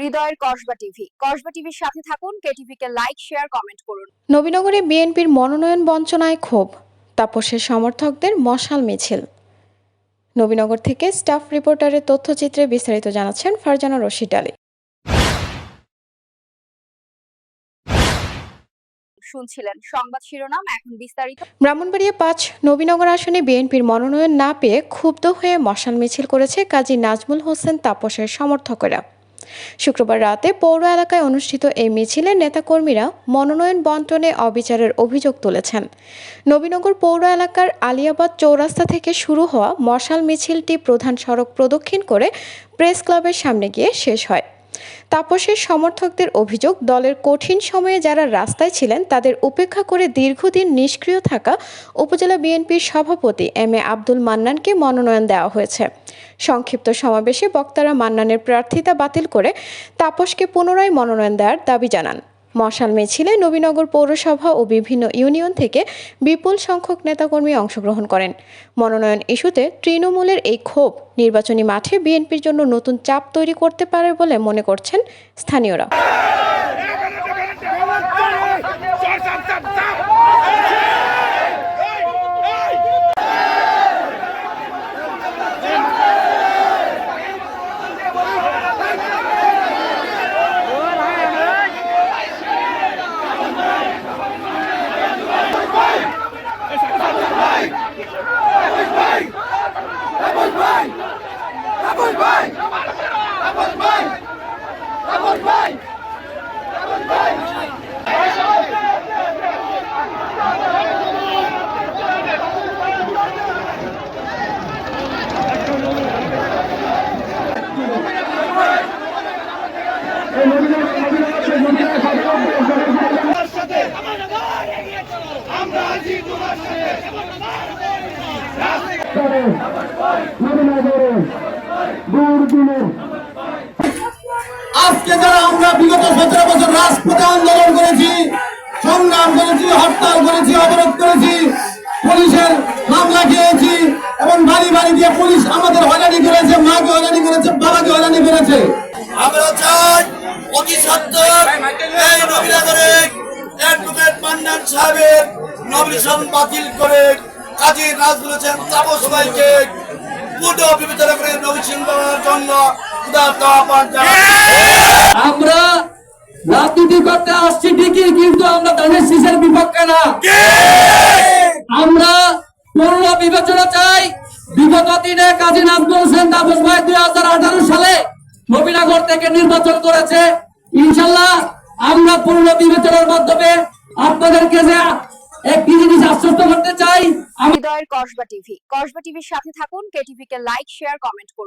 হৃদয়ের কসবা টিভি। কসবা টিভির সাথে থাকুন কেটিভি কে লাইক শেয়ার কমেন্ট করুন। নবীনগরে বিএনপির মনোনয়ন বঞ্চনায় ক্ষোভ তাপসের সমর্থকদের মশাল মিছিল। নবীনগর থেকে স্টাফ রিপোর্টারের তথ্যচিত্রে বিস্তারিত জানাচ্ছেন ফারজানা রশিদ আলী। শুনছিলেন সংবাদ শিরোনাম এখন বিস্তারিত। ব্রাহ্মণবাড়িয়া পাঁচ নবীনগর আসনে বিএনপির মনোনয়ন না পেয়ে ক্ষুব্ধ হয়ে মশাল মিছিল করেছে কাজী নাজমুল হোসেন তাপসের সমর্থকেরা। শুক্রবার রাতে পৌর এলাকায় অনুষ্ঠিত এই মিছিলে নেতাকর্মীরা মনোনয়ন বন্টনে অবিচারের অভিযোগ তুলেছেন। নবীনগর পৌর এলাকার আলিয়াবাদ চৌরাস্তা থেকে শুরু হওয়া মশাল মিছিলটি প্রধান সড়ক প্রদক্ষিণ করে প্রেস ক্লাবের সামনে গিয়ে শেষ হয়। তাপসের সমর্থকদের অভিযোগ, দলের কঠিন সময়ে যারা রাস্তায় ছিলেন, তাদের উপেক্ষা করে দীর্ঘদিন নিষ্ক্রিয় থাকা উপজেলা বিএনপির সভাপতি এম এ আব্দুল মান্নানকে মনোনয়ন দেওয়া হয়েছে। সংক্ষিপ্ত সমাবেশে বক্তারা মান্নানের প্রার্থিতা বাতিল করে তাপসকে পুনরায় মনোনয়ন দেওয়ার দাবি জানান। মশাল মিছিলে নবীনগর পৌরসভা ও বিভিন্ন ইউনিয়ন থেকে বিপুল সংখ্যক নেতাকর্মী অংশগ্রহণ করেন। মনোনয়ন ইস্যুতে তৃণমূলের এই ক্ষোভ নির্বাচনী মাঠে বিএনপির জন্য নতুন চাপ তৈরি করতে পারে বলে মনে করছেন স্থানীয়রা। আজকে যারা আমরা বিগত সতেরো বছর রাজপথে আন্দোলন করেছি, সংগ্রাম করেছি, হরতাল করেছি, অবরোধ করেছি, পুলিশের মামলা খেয়েছি এবং বাড়ি বাড়ি দিয়ে পুলিশ আমাদের হয়রানি করেছে, মাকে হয়রানি করেছে, বাবাকে হয়রানি করেছে। আমরা চাই অতি সত্তর এই নবীনগরে অ্যাডভোকেট মান্নান সাহেবের নবীশন বাতিল করে কাজী নাজমুল হোসেন তাপস ভাইকে পুটো বিবেচনা করে নবীশন করার জন্য উদারতা আহ্বান জানাচ্ছি। আমরা রাজনীতি করতে আসছি ঠিকই কিন্তু আমরা ধানের শীষের বিপক্ষে না। আমরা পূর্ণ বিবেচনা চাই বিগত দিনে কাজী নাজমুল হোসেন তাপস ভাই দুই হাজার আঠারো সালে নবীনগর থেকে নির্বাচন করেছে। ইনশাল্লাহ আমরা পূর্ণ বিবেচনার মাধ্যমে আপনাদেরকে যে একটি জিনিস আশ্বস্ত করতে চাই, আমি দয়ের কসবা টিভি। কসবা টিভির সাথে থাকুন কেটিভি কে লাইক শেয়ার কমেন্ট করুন।